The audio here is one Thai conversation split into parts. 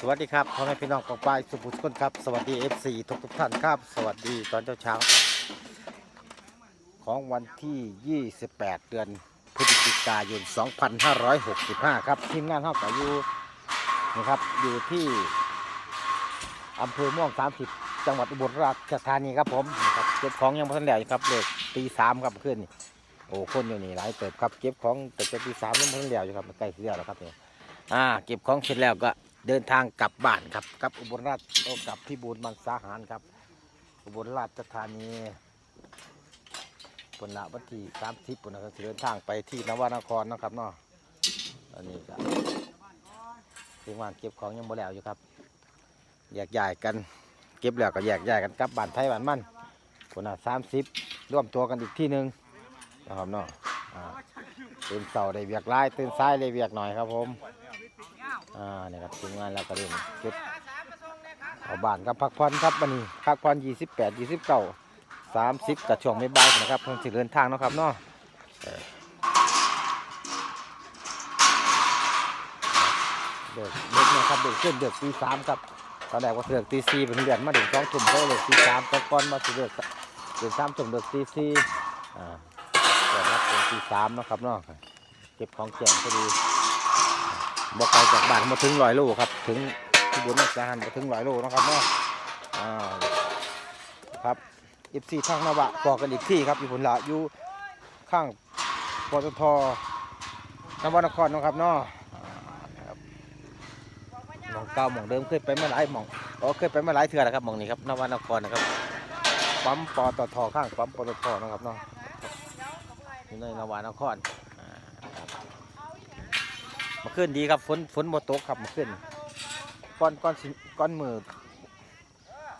สวัสดีครับพ่อแม่พี่น้องปองปายสุภุชนครับ สวัสดี FC ทุกทุกท่านครับ สวัสดีตอนเช้าเช้าของวันที่ 28 เดือนพฤศจิกายน 2565 ครับทีมงานเท่ากับอยู่นะครับอยู่ที่อำเภอม่วง 30 จังหวัดอุบลราชธานีครับผมนะครับเก็บของยังไม่ทันแล้วครับเลิกตีสามครับขึ้นโอ้คนอยู่นี่หลายเติบครับเก็บของแต่จะตีสามยังไม่ทันแล้วอยู่ครับใกล้เสียแล้วครับเนี่ยอ่าเก็บของเสร็จแล้วก็ เดินทางกลับบ้านครับกลับอุบลราชโอ้กลับพี่บูรมันสาหารครับ อุบลราชธานีปนละวันที่สามสิบปนนะครับเดินทางไปที่นวนครนะครับเนาะอันนี้ก็ทีมงานเก็บของยังบ่แล้วอยู่ครับแยกย้ายกันเก็บแล้วก็แยกย้ายกันกลับบ้านไทยบ้านมันปนละสามสิบร่วมตัวกันอีกที่หนึ่งนะครับเนาะอ่าตื่นเสาได้เวียกไล่ตื่นซ้ายได้เวียกหน่อยครับผม อ่าเนี่ยครับทีมงานเราก็เริ่มเก็บเอาบ้านครับพักผ่อนครับวันนี้พักผ่อนยี่สิบแปดยี่สิบเก้าสามสิบกับช่วงไม่บายนะครับเพิ่งสิเดินทางเนาะครับเนาะเออเด็กเด็กนะครับเด็กขึ้นเด็กตีสามครับตอนแรกว่าเดือกตีสี่เป็นเดือนมาถึงสองทุ่มก็เด็กตีสามตอนก่อนมาสิเดือกเดือกสามทุ่มเดือกตีสี่อ่าเปิดรับเป็นตีสามนะครับเนาะเก็บของแจงพอดี บ่ไกลจากบ้านมาถึงร้อยโลครับ ถึงที่บนักการมาถึงร้อยโลนะครับเนาะอ่าครับอีซีทางนาวะบอกกันอีกที่ครับอยู่ผลละอยู่ข้างปตทนวนครนะครับเนาะอ่าหมองเก่าหมองเดิมเคยไปมาหลายหมองอ๋อเคยไปมาหลายเทื่อแล้วครับหมองนี้ครับนวนครนะครับปั๊มปตทข้างปั๊มปตทนะครับเนาะอยู่ในนวนครอ่าคร มาขึ้นดีครับฝนฝนโมตกครับมาขึ้นก้อนก้อนก้อนมือ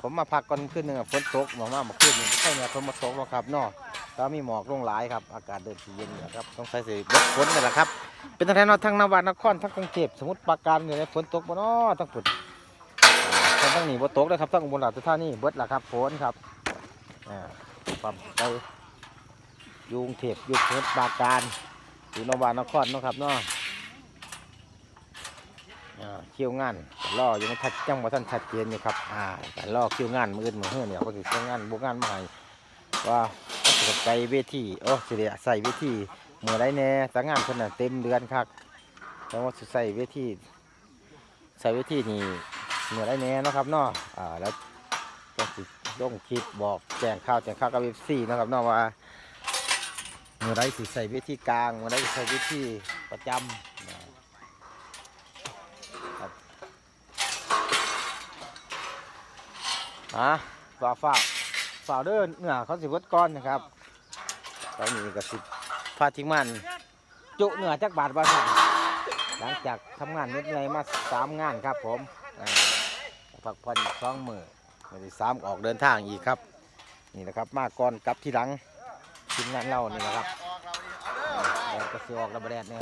ผมมาพักก้อนขึ้นหนึ่งฝนตกหมอกมามาขึ้นใช่เนี่ยฝนมาตกแล้วครับนอแล้วมีหมอกลงหลายครับ อากาศเดินสีเย็นนะครับต้องใส่สีบดฝนนี่แหละครับ เป็นทางนเนทั้งนวานครทั้งกรุงเทพสมุทรปราการเนี่ยฝนตกบ่นาะทั้งฝนทั้งทั้งนี้บ่ตกเลยครับทั้งอุบลราชธานีเบิดละครับฝนครับอ่าความไปยุงเทพยุงสมุทรปราการอยู่นวานครนะครับเนาะอ่า คิวงานรออยู่ในทัดจังว่าท่านชัดเจนอยู่ครับอ่าการรอคิวงานมืออื่นมือเฮือเนี่ยก็คือคิวงานบุกงานมาให้ว่าจะไปเวทีโอ้สิเดใส่เวทีมือไรแน่สังงานเพิ่นน่ะเต็มเดือนครับแต่ว่าสใส่เวทีใส่เวทีนี่มือไรแน่นะครับเนาะอ่าแล้วก็สิลงคลิปบอกแจ้งข่าวแจ้งข่าวกับเอฟซีนะครับเนาะว่ามือไรสิใส่เวทีกลางมือไรใส่เวทีประจำนะ อะฝ่าฝ่าฝ่าเดินเหนือเขาสิเวิดก้อนนะครับตอนนี้ก็สิพาทิ้งมันจุเหนือจักบาทบาทหลังจากทำงานเหน็ดเหนื่อยมาสามงานครับผมอ่าพันสองมือวันที่สามออกเดินทางอีกครับ นี่นะครับมาก่อนกลับที่หลังทีมงานเรานี่นะครับแดดก็สิออกระเบแดดเนี่ย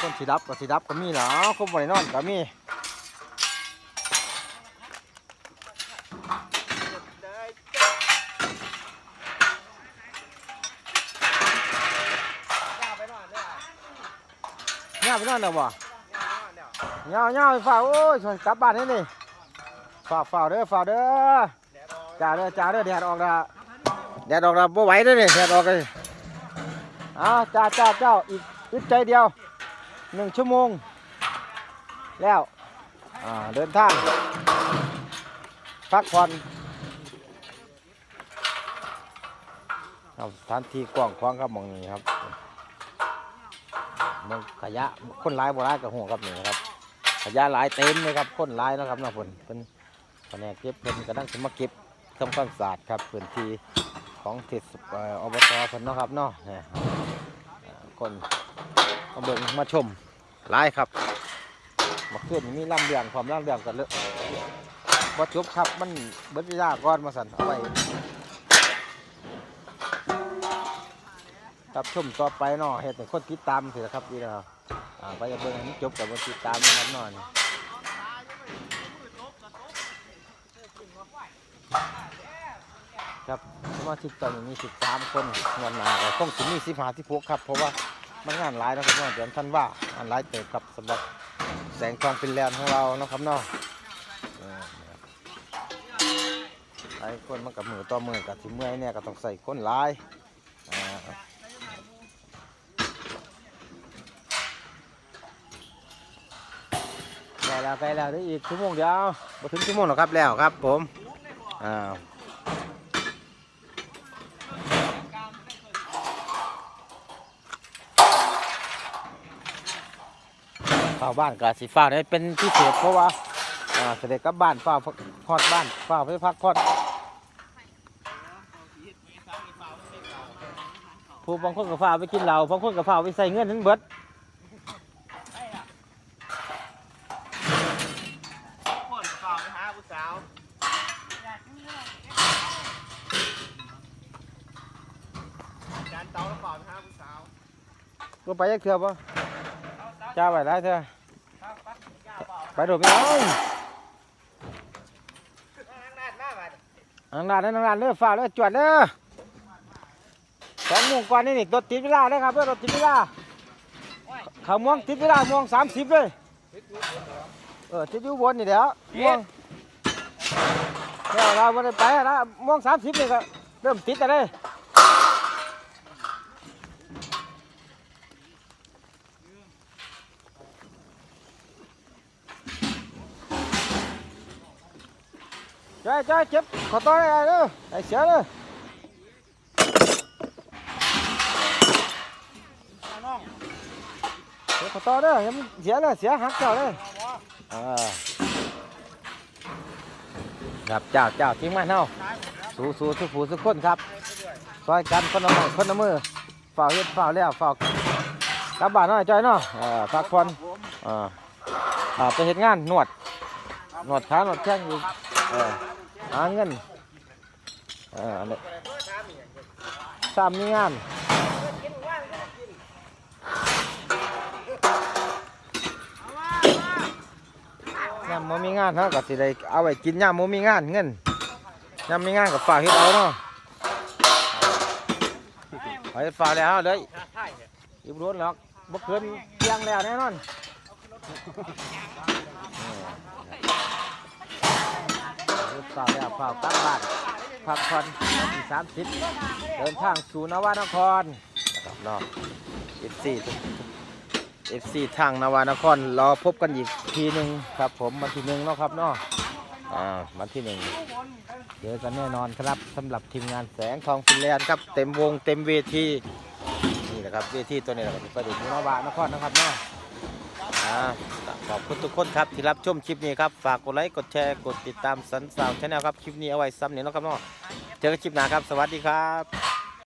คนสิดับก็สิดับก็มีเหรอคนบรินอนก็มี ไปนอนแล้วบ่เงาเงาไปฝ่าโอ้ยชวนกลับบ้านนี่นี่ฝ่าฝ่าเด้อฝ่าเด้อจ่าเด้อจ่าเด้อแดดออกล้วแดดออกล้วบ่ไหวเด้อนี่แดดออกเลยอ้าวจ่าจ่าเจ้าอีกอึดใจเดียวหนึ่งชั่วโมง แล้วเดินทางพักผ่อนครับสถานที่กว้างขวางครับมองนี้ครับ มันขยะคนร้ายบ่ร้ายกับหัวครับนี่นะครับ ขยะหลายเต็มเลยครับคนร้ายนะครับนะเพิ่นเป็นแผนกเก็บเพิ่นกำลังจะมาเก็บทำความสะอาดครับพื้นที่ของเทศเอ่ออบตเพิ่นเนาะครับเนาะเนี่ยคนมาเบิ่งมาชมหลายครับมาขึ้นมีลำเลียงความลำเลียงกันเลยบ่จบครับมันเบิดเวลาก่อนมาสั่นเอาไว้ รับชมต่อไปเนาะเฮ็ดให้คนติดตามสิครับดีแล้วอ่าไปจะเบิ่งให้มันจบกับคนติดตามนะครับเนาะนี่ครับสมาชิกตอนนี้มี13คนงานหนาก็คงสิมี15 16ครับ เพราะว่ามันงานหลายนะครับเนาะเดือนท่านว่างานหลายเติบครับสำหรับแสงทองฟินแลนด์ของเรานะครับเนาะเออใช้คนมันกับมือต่อมือกับที่เมื่อยเนี่ยก็ต้องใส่คนหลายอ่า ใกล้แล้วใกล้แล้วได้อีกชั่วโมงเดียวมาถึงชั่วโมงหรอกครับแล้วครับ ผมอ่าเข้าบ้านกับสีฟ้าเนี่ยเป็นพิเศษเพราะว่าอ่าเสด็จกลับบ้านฟ้าพอดบ้านฟ้าไปพักพอดผู้บางคนกับฟ้าไปกินเหล้าบางคนกับฟ้าไปใส่เงินทั้งเบิด คนเปล่าไปหาผู้สาวจานเตาแล้วเปล่าไปหาผู้สาว ก็ไปยักเถื่อปะจ้าไปได้เถอะไปโดดไปเอานั่งนั่นมาบัดอังดานนั่งดานเด้อฟ้าเด้อจวดเด้อสองโมงกว่านี่นี่รถติดเวลาเลยครับเด้อรถติดเวลาเขาม่วงติดเวลาม่วงสามสิบเลยเออติดอยู่บนนี่เดี๋ยวม่วงเดี๋ยวเราไม่ได้ไปนะม่วงสามสิบนี่ก็เริ่มติดแล้ วเลย chơi chơi chụp khổ to đây nữa đây xéo nữa น้อง chụp khổ to đó em xéo nữa xéo hắt vào đây à gặp chào chào tiếng mạnh không สู้สู้สุขูสุขคนครับซอยกันคนละไม้คนละมือฝ่าเฮ็ดฝ่าแล้วฝ่ากลับบ้านหน่อยจ้อยเนาะเออพักผ่อนอ่าอ่าไปเฮ็ดงานนวดนวดขานวดแข้งอีกเออ หาเงินเอออันนี้สามมีงานยามบ่มีงานเฮาก็สิได้เอาไว้กินยามบ่มีงานเงินยามมีงานก็ฝากเฮ็ดเอาเนาะไปฝากแล้วเด้ยใช่เนี่ยอีบรวนหรอกบ่เกินเที่ยงแล้วแน่นอน ฝากแล้วฝากกลับบ้านพักผ่อนวันที่สามสิบเดินทางสู่นวานครนะครับเนาะ F4 เอฟซีทางนวานครรอพบกันอีกทีหนึ่งครับ ผมวันที่หนึ่งเนาะครับเนาะอ่าวันที่หนึ่งเจอกันแน่นอนครับสำหรับทีมงานแสงทองฟินแลนด์ครับเต็มวงเต็มเวทีนี่แหละครับเวทีตัวนี้แหละครับประดิษฐ์นวานครนะครับเนาะอ่า ขอบคุณทุกคนครับที่รับชมคลิปนี้ครับ ฝากกดไลค์ กดแชร์ กดติดตามสันสาวชาแนลครับ คลิปนี้เอาไว้ซ้ำเนี่ยนะครับเนาะเจอกันคลิปหน้าครับ สวัสดีครับ